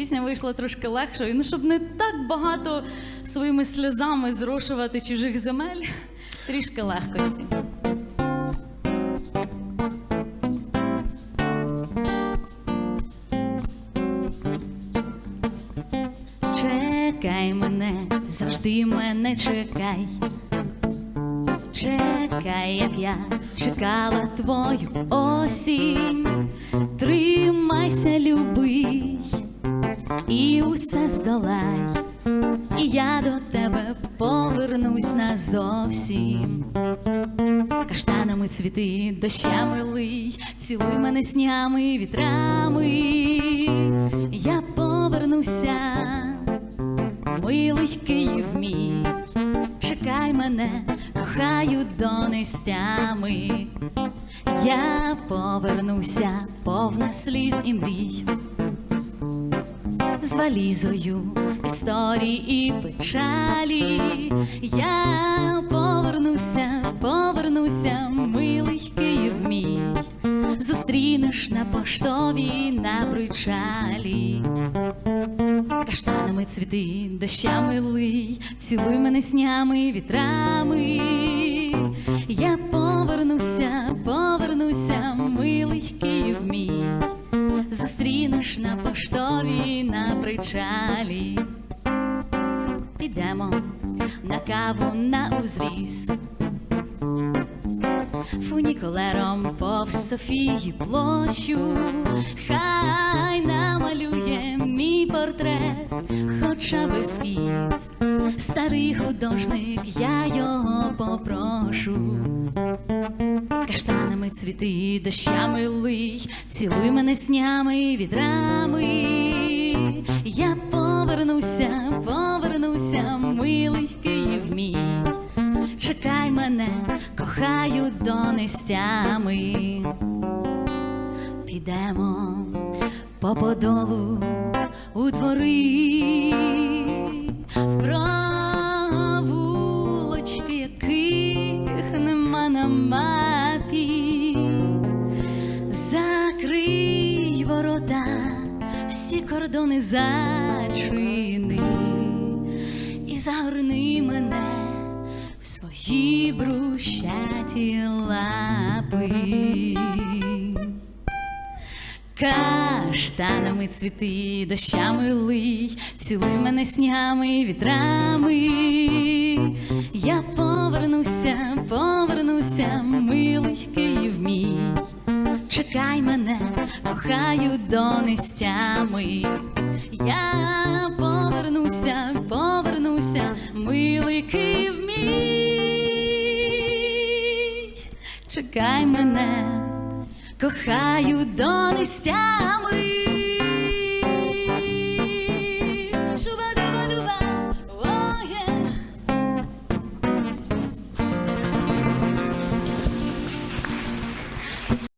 пісня вийшла трошки легшою. Ну, щоб не так багато своїми сльозами зрошувати чужих земель, трішки легкості. Чекай мене, завжди мене чекай. Чекай, як я чекала твою осінь. Тримайся, любий, і усе здолай. І я до тебе повернусь назовсім. Каштанами цвіти, дощами лий, цілуй мене снями, вітрами. Я повернуся, милий Київ мій, чекай мене, кохаю донестями. Я повернуся, повна сліз і мрій з валізою історії і печалі. Я повернуся, повернуся, милий Київ мій. Зустрінеш на поштовій на причалі. Каштанами цвіти, дощами лий, цілуй мене снями, вітрами. Я повернуся, повернуся, на причалі. Підемо на каву на узвіз. Фунікулером повз Софії площу, хай намалює мій портрет, хоча б ескіз. Старий художник, я його попрошу. Каштанами цвіти, дощами лий, цілуй мене снями, вітрами. Я повернуся, повернуся, милий Київ мій. Чекай мене, кохаю донестями. Підемо по подолу у двори, в провулочки, яких нема на мапі. Закрий ворота, кордони зачини і загорни мене в свої брущаті лапи. Каштанами цвіти, дощами лий, цілуй мене снями, вітрами. Я повернуся, повернуся, милий Київ мій. Чекай мене, кохаю до нестями. Я повернуся, повернуся, милий Київ мій. Чекай мене, кохаю донестями.